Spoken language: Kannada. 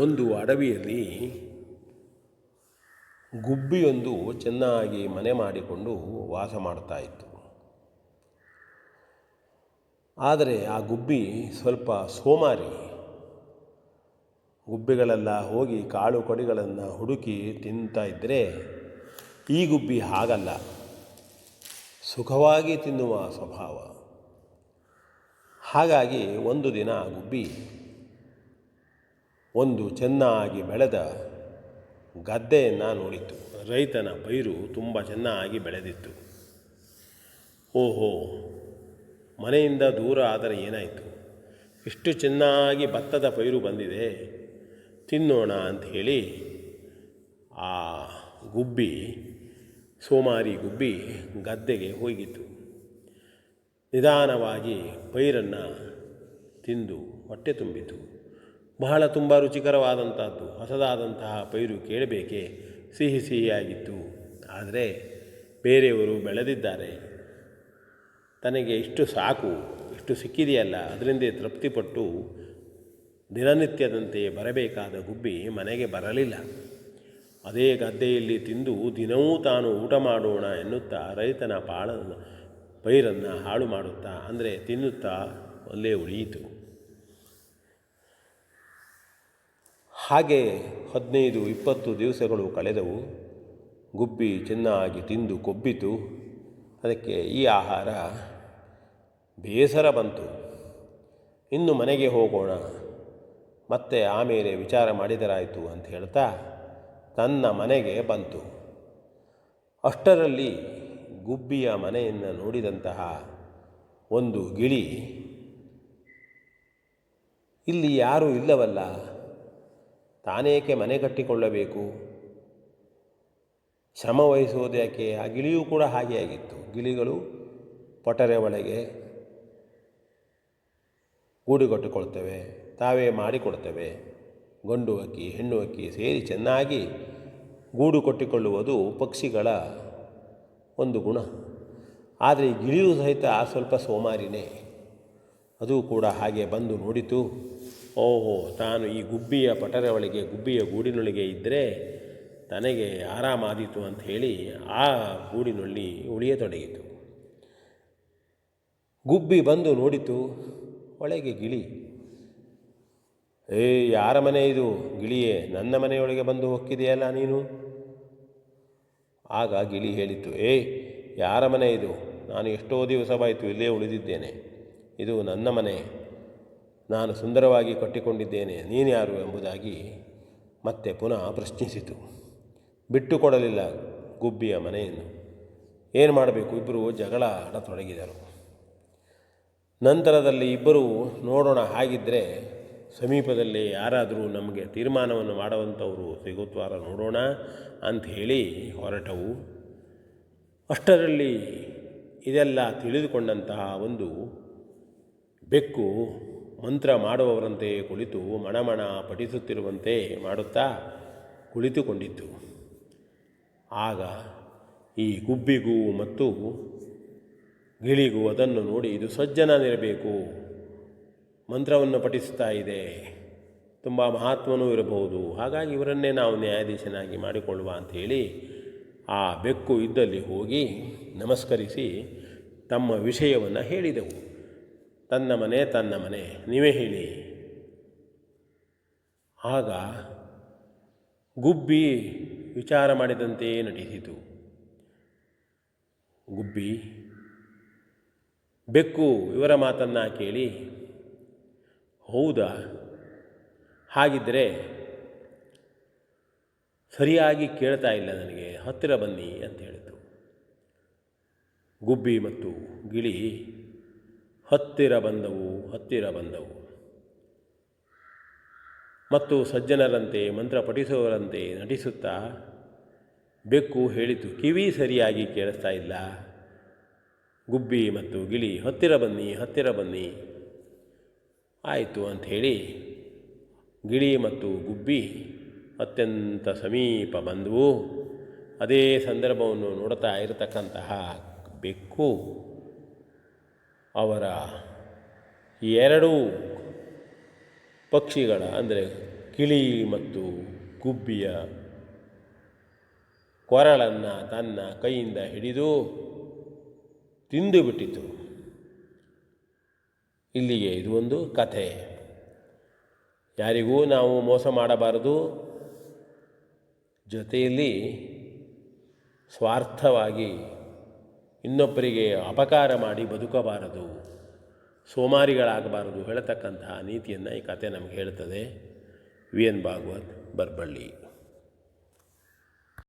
ಒಂದು ಅಡವಿಯಲ್ಲಿ ಗುಬ್ಬಿಯೊಂದು ಚೆನ್ನಾಗಿ ಮನೆ ಮಾಡಿಕೊಂಡು ವಾಸ ಮಾಡ್ತಾ ಇತ್ತು. ಆದರೆ ಆ ಗುಬ್ಬಿ ಸ್ವಲ್ಪ ಸೋಮಾರಿ. ಗುಬ್ಬಿಗಳೆಲ್ಲ ಹೋಗಿ ಕಾಳು ಕಡಿಗಳನ್ನು ಹುಡುಕಿ ತಿಂತಾ ಇದ್ದರೆ ಈ ಗುಬ್ಬಿ ಹಾಗಲ್ಲ. ಸುಖವಾಗಿ ತಿನ್ನುವ ಸ್ವಭಾವ. ಹಾಗಾಗಿ ಒಂದು ದಿನ ಗುಬ್ಬಿ ಒಂದು ಚೆನ್ನಾಗಿ ಬೆಳೆದ ಗದ್ದೆಯನ್ನು ನೋಡಿತು ರೈತನ ಪೈರು ತುಂಬ ಚೆನ್ನಾಗಿ ಬೆಳೆದಿತ್ತು. ಓಹೋ, ಮನೆಯಿಂದ ದೂರ ಆದರೆ ಏನಾಯಿತು? ಇಷ್ಟು ಚೆನ್ನಾಗಿ ಭತ್ತದ ಪೈರು ಬಂದಿದೆ. ತಿನ್ನೋಣ ಅಂತ ಹೇಳಿ ಆ ಗುಬ್ಬಿ, ಸೋಮಾರಿ ಗುಬ್ಬಿ ಗದ್ದೆಗೆ ಹೋಗಿತ್ತು. ನಿಧಾನವಾಗಿ ಪೈರನ್ನು ತಿಂದು ಹೊಟ್ಟೆ ತುಂಬಿತು ಬಹಳ ತುಂಬ ರುಚಿಕರವಾದಂಥದ್ದು ಹೊಸದಾದಂತಹ ಪೈರು ಕೇಳಬೇಕೆ? ಸಿಹಿ ಸಿಹಿಯಾಗಿತ್ತು. ಆದರೆ ಬೇರೆಯವರು ಬೆಳೆದಿದ್ದಾರೆ. ತನಗೆ ಇಷ್ಟು ಸಾಕು, ಇಷ್ಟು ಸಿಕ್ಕಿದೆಯಲ್ಲ, ಅದರಿಂದ ತೃಪ್ತಿಪಟ್ಟು ದಿನನಿತ್ಯದಂತೆ ಬರಬೇಕಾದ ಗುಬ್ಬಿ ಮನೆಗೆ ಬರಲಿಲ್ಲ. ಅದೇ ಗದ್ದೆಯಲ್ಲಿ ತಿಂದು ದಿನವೂ ತಾನು ಊಟ ಮಾಡೋಣ ಎನ್ನುತ್ತಾ ರೈತನ ಪಾಳ, ಪೈರನ್ನು ಹಾಳು ಮಾಡುತ್ತಾ ಅಂದರೆ ತಿನ್ನುತ್ತಾ ಅಲ್ಲೇ ಉಳಿಯಿತು. ಹಾಗೆ ಹದಿನೈದು, ಇಪ್ಪತ್ತು ದಿವಸಗಳು ಕಳೆದವು. ಗುಬ್ಬಿ ಚೆನ್ನಾಗಿ ತಿಂದು ಕೊಬ್ಬಿತು. ಅದಕ್ಕೆ ಈ ಆಹಾರ ಬೇಸರ ಬಂತು. ಇನ್ನು ಮನೆಗೆ ಹೋಗೋಣ. ಮತ್ತೆ ಆಮೇಲೆ ವಿಚಾರ ಮಾಡಿದರಾಯಿತು ಅಂತ ಹೇಳ್ತಾ ತನ್ನ ಮನೆಗೆ ಬಂತು. ಅಷ್ಟರಲ್ಲಿ ಗುಬ್ಬಿಯ ಮನೆಯನ್ನು ನೋಡಿದಂತಹ ಒಂದು ಗಿಳಿ, ಇಲ್ಲಿ ಯಾರೂ ಇಲ್ಲವಲ್ಲ? ತಾನೇಕೆ ಮನೆ ಕಟ್ಟಿಕೊಳ್ಳಬೇಕು ಶ್ರಮ ವಹಿಸುವುದು ಯಾಕೆ? ಆ ಗಿಳಿಯೂ ಕೂಡ ಹಾಗೆ ಆಗಿತ್ತು. ಗಿಳಿಗಳು ಪೊಟರೆ ಒಳಗೆ ಗೂಡು ಕಟ್ಟಿಕೊಳ್ತವೆ ತಾವೇ ಮಾಡಿಕೊಡ್ತವೆ. ಗಂಡು ಅಕ್ಕಿ, ಹೆಣ್ಣು ಅಕ್ಕಿ ಸೇರಿ ಚೆನ್ನಾಗಿ ಗೂಡು ಕಟ್ಟಿಕೊಳ್ಳುವುದು ಪಕ್ಷಿಗಳ ಒಂದು ಗುಣ. ಆದರೆ ಗಿಳಿಯೂ ಸಹಿತ ಸ್ವಲ್ಪ ಸೋಮಾರಿನೇ. ಅದು ಕೂಡ ಹಾಗೆ ಬಂದು ನೋಡಿತು. ಓಹೋ, ತಾನು ಈ ಗುಬ್ಬಿಯ ಪಟರ ಒಳಗೆ ಗುಬ್ಬಿಯ ಗೂಡಿನೊಳಗೆ ಇದ್ದರೆ ತನಗೆ ಆರಾಮಾದೀತು ಅಂತ ಹೇಳಿ ಆ ಗೂಡಿನಲ್ಲಿ ಉಳಿಯತೊಡಗಿತು. ಗುಬ್ಬಿ ಬಂದು ನೋಡಿತು, ಒಳಗೆ ಗಿಳಿ. ಏ ಯಾರ ಮನೆ ಇದು? ಗಿಳಿಯೇ, ನನ್ನ ಮನೆಯೊಳಗೆ ಬಂದು ಹೊಕ್ಕಿದೆಯಲ್ಲ ನೀನು? ಆಗ ಗಿಳಿ ಹೇಳಿತು ಏ ಯಾರ ಮನೆ ಇದು? ನಾನು ಎಷ್ಟೋ ದಿವಸವಾಯಿತು ಇಲ್ಲೇ ಉಳಿದಿದ್ದೇನೆ. ಇದು ನನ್ನ ಮನೆ. ನಾನು ಸುಂದರವಾಗಿ ಕಟ್ಟಿಕೊಂಡಿದ್ದೇನೆ, ನೀನು ಯಾರು ಎಂಬುದಾಗಿ ಮತ್ತೆ ಪುನಃ ಪ್ರಶ್ನಿಸಿತು. ಬಿಟ್ಟುಕೊಡಲಿಲ್ಲ ಗುಬ್ಬಿಯ ಮನೆಯನ್ನು. ಏನು ಮಾಡಬೇಕು? ಇಬ್ಬರು ಜಗಳ ಆಡತೊಡಗಿದರು. ನಂತರದಲ್ಲಿ ಇಬ್ಬರು ನೋಡೋಣ ಹಾಗಿದ್ದರೆ ಸಮೀಪದಲ್ಲಿ ಯಾರಾದರೂ ನಮಗೆ ತೀರ್ಮಾನವನ್ನು ಮಾಡುವಂಥವರು ಸಿಗುತ್ತಾರ ನೋಡೋಣ ಹೇಳಿ ಹೊರಟವು. ಅಷ್ಟರಲ್ಲಿ ಇದೆಲ್ಲ ತಿಳಿದುಕೊಂಡಂತಹ ಒಂದು ಬೆಕ್ಕು ಮಂತ್ರ ಮಾಡುವವರಂತೆ ಕುಳಿತು ಮಣಮಣ ಪಠಿಸುತ್ತಿರುವಂತೆ ಮಾಡುತ್ತಾ ಕುಳಿತುಕೊಂಡಿತ್ತು ಆಗ ಈ ಗುಬ್ಬಿಗೂ ಮತ್ತು ಗಿಳಿಗೂ ಅದನ್ನು ನೋಡಿ ಇದು ಸಜ್ಜನನಿರಬೇಕು. ಮಂತ್ರವನ್ನು ಪಠಿಸ್ತಾ ಇದೆ. ತುಂಬ ಮಹಾತ್ಮನೂ ಇರಬಹುದು. ಹಾಗಾಗಿ ಇವರನ್ನೇ ನಾವು ನ್ಯಾಯಾಧೀಶನಾಗಿ ಮಾಡಿಕೊಳ್ಳುವ ಅಂಥೇಳಿ ಆ ಬೆಕ್ಕು ಇದ್ದಲ್ಲಿ ಹೋಗಿ ನಮಸ್ಕರಿಸಿ ತಮ್ಮ ವಿಷಯವನ್ನು ಹೇಳಿದವು. ತನ್ನ ಮನೆ ತನ್ನ ಮನೆ. ನೀವೇ ಹೇಳಿ. ಆಗ ಗುಬ್ಬಿ ವಿಚಾರ ಮಾಡಿದಂತೆಯೇ ನಟಿಸಿತು ಗುಬ್ಬಿ, ಬೆಕ್ಕು, ಇವರ ಮಾತನ್ನು ಕೇಳಿ, ಹೌದಾ? ಹಾಗಿದ್ದರೆ ಸರಿಯಾಗಿ ಕೇಳ್ತಾ ಇಲ್ಲ ನನಗೆ, ಹತ್ತಿರ ಬನ್ನಿ ಅಂತ ಹೇಳಿತು. ಗುಬ್ಬಿ ಮತ್ತು ಗಿಳಿ ಹತ್ತಿರ ಬಂದವು ಹತ್ತಿರ ಬಂದವು. ಮತ್ತು ಸಜ್ಜನರಂತೆ ಮಂತ್ರ ಪಠಿಸುವವರಂತೆ ನಟಿಸುತ್ತಾ ಬೆಕ್ಕು ಹೇಳಿತು, ಕಿವಿ ಸರಿಯಾಗಿ ಕೇಳಿಸ್ತಾ ಇಲ್ಲ. ಗುಬ್ಬಿ ಮತ್ತು ಗಿಳಿ, ಹತ್ತಿರ ಬನ್ನಿ ಹತ್ತಿರ ಬನ್ನಿ. ಆಯಿತು ಅಂಥೇಳಿ ಗಿಳಿ ಮತ್ತು ಗುಬ್ಬಿ ಅತ್ಯಂತ ಸಮೀಪ ಬಂದವು. ಅದೇ ಸಂದರ್ಭವನ್ನು ನೋಡ್ತಾ ಇರತಕ್ಕಂತಹ ಬೆಕ್ಕು ಅವರ ಎರಡೂ ಪಕ್ಷಿಗಳ, ಅಂದರೆ ಕಿಳಿ ಮತ್ತು ಗುಬ್ಬಿಯ ಕೊರಳನ್ನು ತನ್ನ ಕೈಯಿಂದ ಹಿಡಿದು ತಿಂದುಬಿಟ್ಟಿತು ಇಲ್ಲಿಗೆ ಇದು ಒಂದು ಕಥೆ. ಯಾರಿಗೂ ನಾವು ಮೋಸ ಮಾಡಬಾರದು. ಜೊತೆಯಲ್ಲಿ ಸ್ವಾರ್ಥವಾಗಿ ಇನ್ನೊಬ್ಬರಿಗೆ ಅಪಕಾರ ಮಾಡಿ ಬದುಕಬಾರದು, ಸೋಮಾರಿಗಳಾಗಬಾರದು ಹೇಳತಕ್ಕಂತಹ ನೀತಿಯನ್ನು ಈ ಕತೆ ನಮಗೆ ಹೇಳ್ತದೆ. V N Bhagwat Barballi.